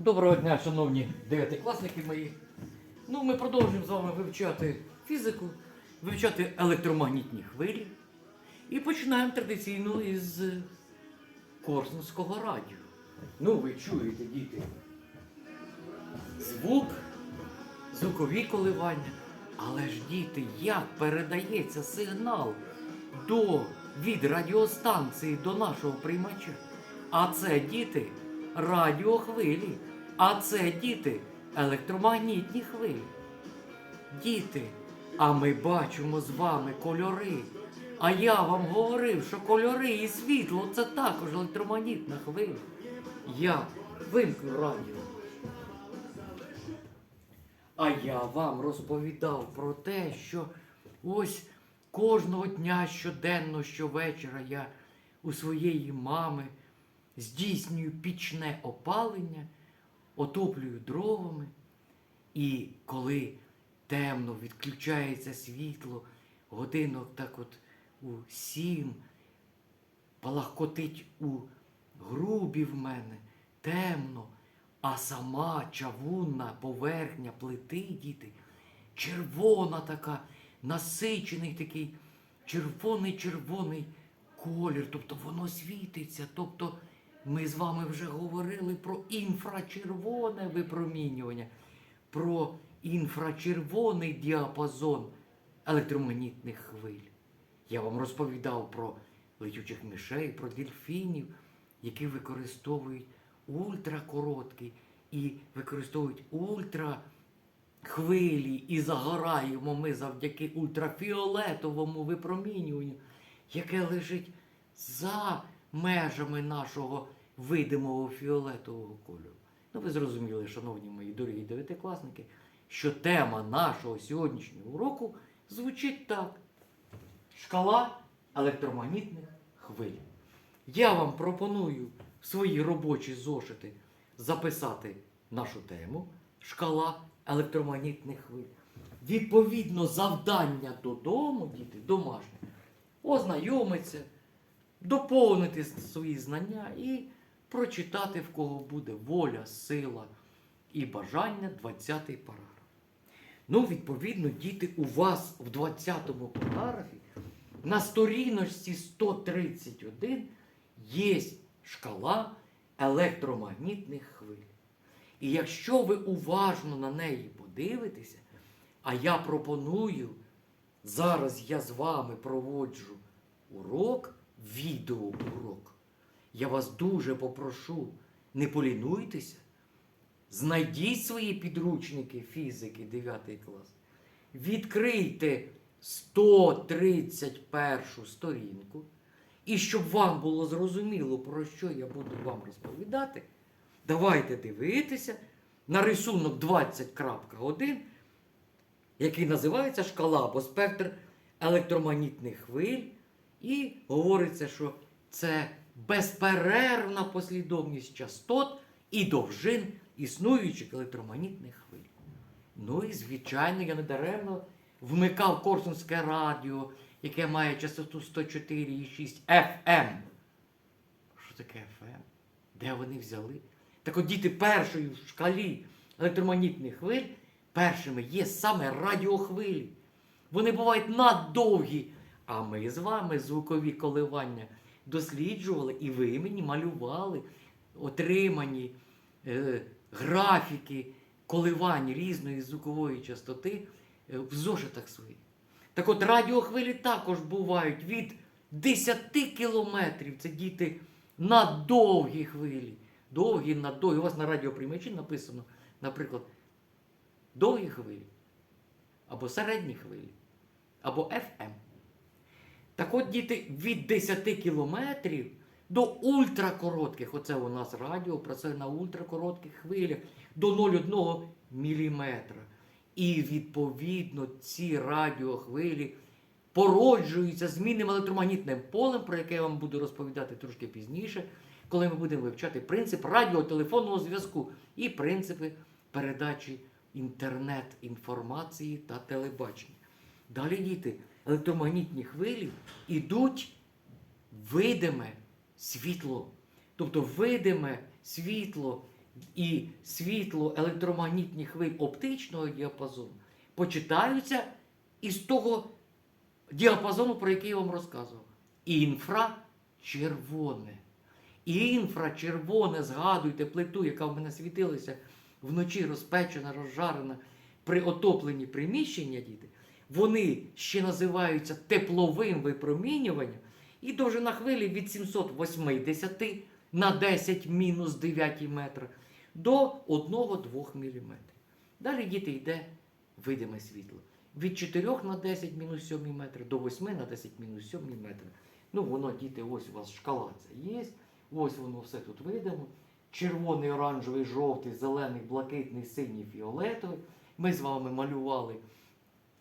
Доброго дня, шановні дев'ятикласники мої. Ну, ми продовжуємо з вами вивчати фізику, вивчати електромагнітні хвилі. І починаємо традиційно із Корсунського радіо. Ну, ви чуєте, діти. Звук, звукові коливання. Але ж діти, як передається сигнал до, від радіостанції до нашого приймача? А це діти радіохвилі. А це діти електромагнітні хвилі. Діти, а ми бачимо з вами кольори. А я вам говорив, що кольори і світло це також електромагнітна хвиля. Я вимкну радіо. А я вам розповідав про те, що ось кожного дня щоденно, щовечора я у своєї мами здійснюю пічне опалення, отоплюю дровами. І коли темно відключається світло, годинок так от у сім, палахкотить у грубі в мене, темно, а сама чавунна поверхня плити, діти, червона така, насичений такий червоний-червоний колір, тобто воно світиться. Тобто ми з вами вже говорили про інфрачервоне випромінювання, про інфрачервоний діапазон електромагнітних хвиль. Я вам розповідав про летючих мишей, про дельфінів, які використовують ультракороткий і використовують ультра хвилі і загораємо ми завдяки ультрафіолетовому випромінюванню, яке лежить за межами нашого видимого фіолетового кольору. Ну, ви зрозуміли, шановні мої дорогі дев'ятикласники, що тема нашого сьогоднішнього уроку звучить так: шкала електромагнітних хвиль. Я вам пропоную в свої робочі зошити записати нашу тему шкала електромагнітних хвиль. Відповідно, завдання додому, діти, домашнє, ознайомиться, доповнити свої знання і прочитати, в кого буде воля, сила і бажання 20-й параграф. Ну, відповідно, діти, у вас в 20-му параграфі на сторіночці 131 є шкала електромагнітних хвиль. І якщо ви уважно на неї подивитеся, а я пропоную, зараз я з вами проводжу урок, відеоурок, я вас дуже попрошу, не полінуйтеся, знайдіть свої підручники фізики 9 клас, відкрийте 131 сторінку. І щоб вам було зрозуміло, про що я буду вам розповідати, давайте дивитися на рисунок 20.1, який називається шкала або спектр електромагнітних хвиль. І говориться, що це безперервна послідовність частот і довжин існуючих електромагнітних хвиль. Ну і, звичайно, я недаремно вмикав Корсунське радіо, яке має частоту 104,6 FM. Що таке FM? Де вони взяли? Так от діти першої в шкалі електромагнітних хвиль першими є саме радіохвилі. Вони бувають наддовгі. А ми з вами звукові коливання досліджували, і ви мені малювали отримані е, графіки коливань різної звукової частоти е, в зошитах своїх. Так от радіохвилі також бувають від 10 кілометрів. Це діти на довгі хвилі. Довгі на довгі. У вас на радіоприймачі написано, наприклад, довгі хвилі, або середні хвилі, або FM. Так от, діти, від 10 кілометрів до ультракоротких, оце у нас радіо працює на ультракоротких хвилях, до 0,1 міліметра. І відповідно ці радіохвилі породжуються змінним електромагнітним полем, про яке я вам буду розповідати трошки пізніше, коли ми будемо вивчати принцип радіотелефонного зв'язку і принципи передачі інтернет-інформації та телебачення. Далі, діти, електромагнітні хвилі йдуть видиме світло. Тобто видиме світло і світло електромагнітних хвиль оптичного діапазону почитаються із того діапазону, про який я вам розказував. Інфрачервоне. Інфрачервоне, згадуйте плиту, яка в мене світилася вночі розпечена, розжарена при отопленні приміщення, діти. Вони ще називаються тепловим випромінюванням, і довжина хвилі від 780 на 10 мінус 9 метра до 1-2 мм. Далі діти йде видиме світло. Від 4 на 10 мінус 7 метри до 8 на 10 мінус 7 метри. Ну, воно, діти, ось у вас шкала це є. Ось воно все тут видимо. Червоний, оранжевий, жовтий, зелений, блакитний, синій, фіолетовий. Ми з вами малювали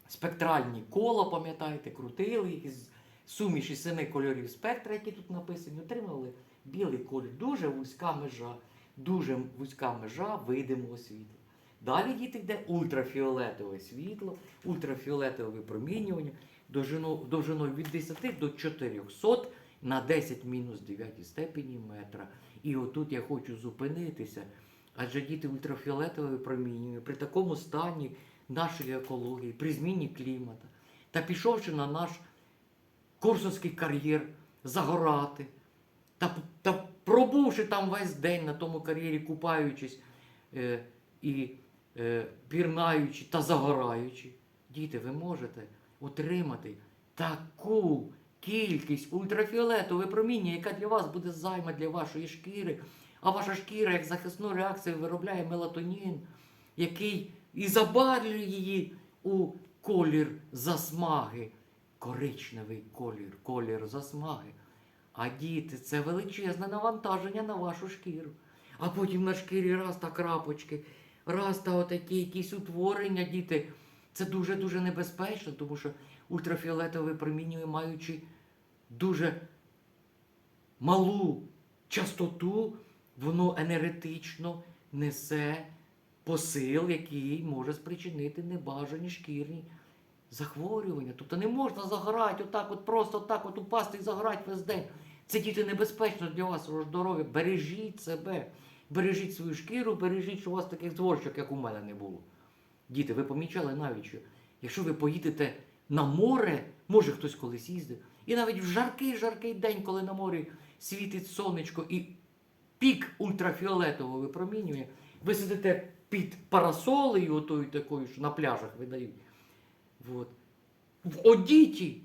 спектральні кола, пам'ятаєте, крутили їх із суміші семи кольорів спектра, які тут написані, отримали білий колір. Дуже вузька межа, дуже вузька межа видимого світла. Далі діти йде ультрафіолетове світло, ультрафіолетове випромінювання довжиною, від 10 до 400 на 10 мінус 9 степені метра. І отут я хочу зупинитися. Адже діти ультрафіолетове випромінювання при такому стані нашої екології, при зміні клімата та пішовши на наш корсунський кар'єр загорати та, та пробувши там весь день на тому кар'єрі, купаючись е, і е, пірнаючи та загораючи, діти, ви можете отримати таку кількість ультрафіолетового випроміння, яка для вас буде займа для вашої шкіри. А ваша шкіра, як захисну реакцію, виробляє мелатонін, який і забарвлює її у колір засмаги. Коричневий колір, колір засмаги. А діти, це величезне навантаження на вашу шкіру. А потім на шкірі раз та крапочки, раз та отакі якісь утворення, діти. Це дуже-дуже небезпечно, тому що ультрафіолетове випромінювання, маючи дуже малу частоту, воно енергетично несе посил, який може спричинити небажані шкірні захворювання. Тобто не можна загорати отак, от просто так от упасти і загорати весь день. Це діти небезпечно для вашого здоров'я. Бережіть себе, бережіть свою шкіру, бережіть, що у вас таких зворчок, як у мене, не було. Діти, ви помічали навіть, що якщо ви поїдете на море, може хтось колись їздив, і навіть в жаркий-жаркий день, коли на морі світить сонечко і пік ультрафіолетового випромінює, ви сидите під парасолею, отою такою, що на пляжах видають. От. В одіті.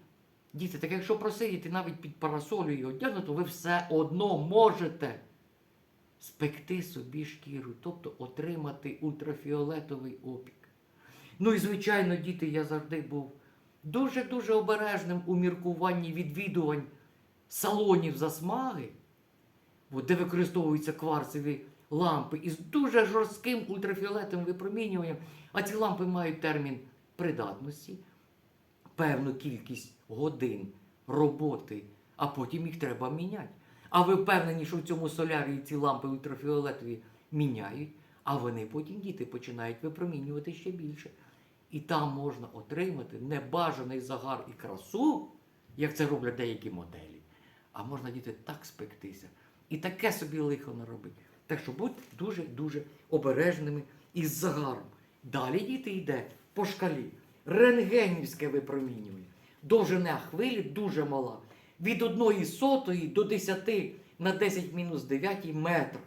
Діти, так якщо просидіти навіть під парасолею і одягнуто, ви все одно можете спекти собі шкіру, тобто отримати ультрафіолетовий опік. Ну і звичайно, діти, я завжди був дуже-дуже обережним у міркуванні відвідувань салонів засмаги, де використовуються кварцеві лампи із дуже жорстким ультрафіолетовим випромінюванням, а ці лампи мають термін придатності, певну кількість годин роботи, а потім їх треба міняти. А ви впевнені, що в цьому солярії ці лампи ультрафіолетові міняють, а вони потім діти починають випромінювати ще більше. І там можна отримати небажаний загар і красу, як це роблять деякі моделі. А можна діти так спектися і таке собі лихо наробити. Так що будьте дуже-дуже обережними із загаром. Далі діти йде по шкалі. Рентгенівське випромінювання. Довжина хвилі дуже мала. Від 1 сотої до 10 на 10 мінус 9 метра.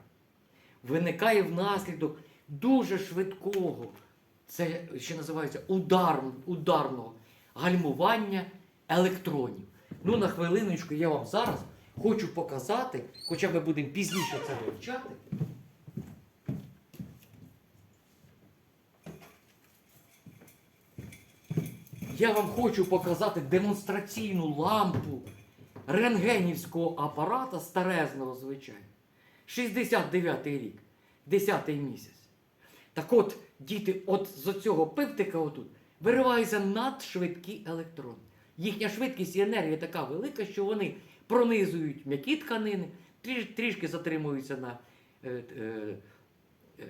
Виникає внаслідок дуже швидкого, це ще називається удар, ударного гальмування електронів. Ну, на хвилиночку я вам зараз хочу показати, хоча ми будемо пізніше це вивчати. Я вам хочу показати демонстраційну лампу рентгенівського апарата старезного, звичайно. 69-й рік, 10-й місяць. Так от, діти, от з цього пивтика отут вириваються надшвидкі електрони. Їхня швидкість і енергія така велика, що вони пронизують м'які тканини, тріш, трішки затримуються на е, е, е,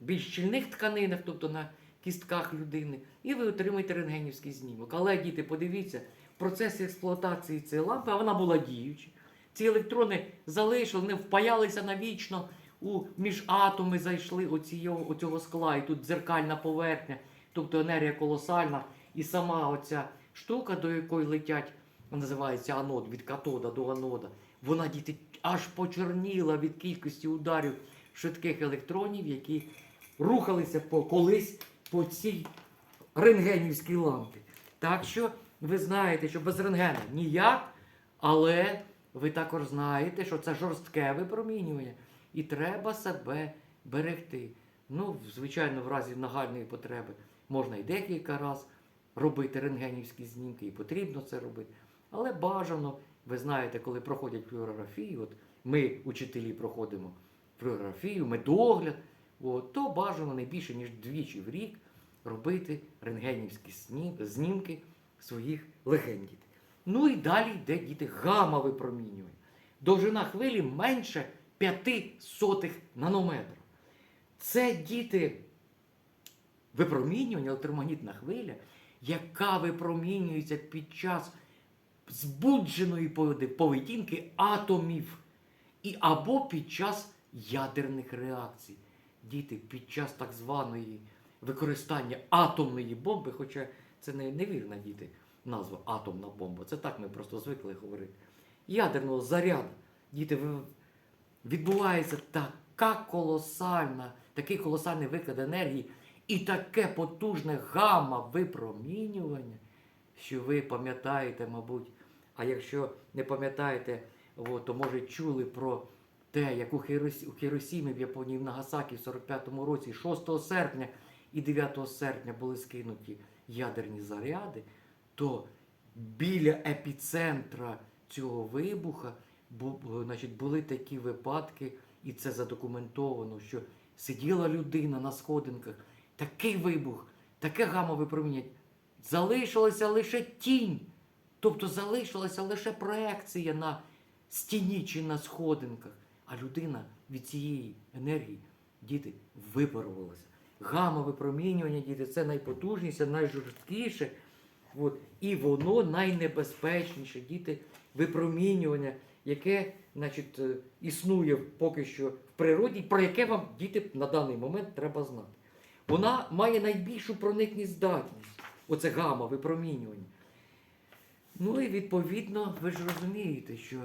більш щільних тканинах, тобто на кістках людини, і ви отримаєте рентгенівський знімок. Але, діти, подивіться, в експлуатації цієї лампи, а вона була діюча. Ці електрони залишили, вони впаялися навічно у між атоми зайшли оцього, оцього скла, і тут дзеркальна поверхня, тобто енергія колосальна, і сама оця штука, до якої летять, називається анод, від катода до анода, вона діти аж почорніла від кількості ударів швидких електронів, які рухалися по колись по цій рентгенівській лампі. Так що ви знаєте, що без рентгена ніяк, але ви також знаєте, що це жорстке випромінювання, і треба себе берегти. Ну, звичайно, в разі нагальної потреби можна і декілька разів робити рентгенівські знімки, і потрібно це робити. Але бажано, ви знаєте, коли проходять флюорографію, от ми, учителі, проходимо флюорографію, медогляд, от, то бажано не більше, ніж двічі в рік робити рентгенівські знімки своїх легень. діти. Ну і далі йде діти гама випромінювання. Довжина хвилі менше 5 сотих нанометра. Це діти випромінювання, електромагнітна хвиля, яка випромінюється під час збудженої поведінки атомів і або під час ядерних реакцій. Діти під час так званої використання атомної бомби, хоча це не невірна діти назва атомна бомба. Це так ми просто звикли говорити. Ядерного заряду. Діти, відбувається така колосальна, такий колосальний викид енергії і таке потужне гамма випромінювання, що ви пам'ятаєте, мабуть, а якщо не пам'ятаєте, то може чули про те, як у, Хірос... Хіросімі в Японії в Нагасакі в 45-му році 6 серпня і 9 серпня були скинуті ядерні заряди, то біля епіцентра цього вибуха були такі випадки, і це задокументовано, що сиділа людина на сходинках, такий вибух, таке гамове проміння, залишилася лише тінь, тобто залишилася лише проекція на стіні чи на сходинках, а людина від цієї енергії, діти, випарувалася. Гамма випромінювання, діти, це найпотужніше, найжорсткіше. От. І воно найнебезпечніше, діти, випромінювання, яке значить, е, існує поки що в природі, про яке вам діти на даний момент треба знати. Вона має найбільшу проникність здатність. Оце гама випромінювання. Ну і відповідно, ви ж розумієте, що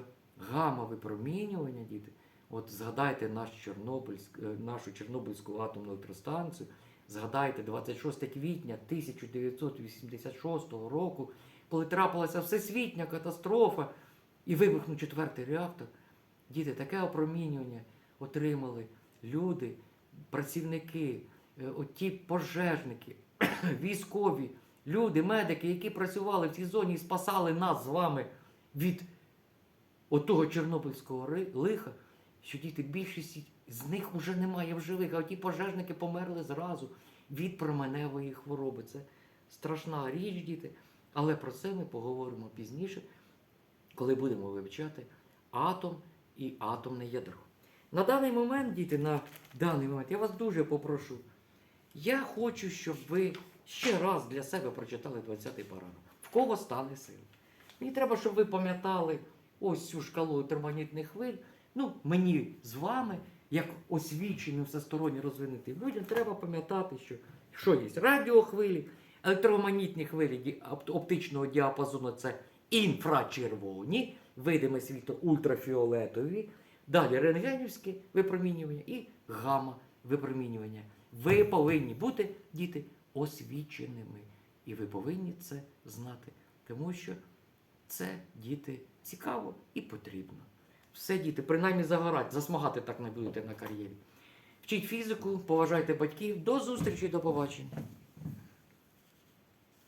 гама випромінювання, діти, от згадайте наш Чорнобильськ, е, нашу Чорнобильську атомну електростанцію, згадайте 26 квітня 1986 року, коли трапилася всесвітня катастрофа і вибухнув четвертий реактор. Діти, таке опромінювання отримали люди, працівники, е, оті пожежники, військові, люди, медики, які працювали в цій зоні і спасали нас з вами від отого чорнобильського лиха, що діти більшість з них вже немає в живих, а ті пожежники померли зразу від променевої хвороби. Це страшна річ, діти. Але про це ми поговоримо пізніше, коли будемо вивчати атом і атомне ядро. На даний момент, діти, на даний момент я вас дуже попрошу. Я хочу, щоб ви ще раз для себе прочитали 20-й параграф. В кого стане сил? Мені треба, щоб ви пам'ятали ось цю шкалу електромагнітних хвиль. Ну, мені з вами, як освіченим всесторонньо розвинутим людям, треба пам'ятати, що, що є радіохвилі, електромагнітні хвилі оптичного діапазону це інфрачервоні, видиме світло ультрафіолетові, далі рентгенівське випромінювання і гамма випромінювання. Ви повинні бути, діти, освіченими. І ви повинні це знати, тому що це діти цікаво і потрібно. Все, діти, принаймні загорать, засмагати так не будете на кар'єрі. Вчіть фізику, поважайте батьків. До зустрічі, до побачення.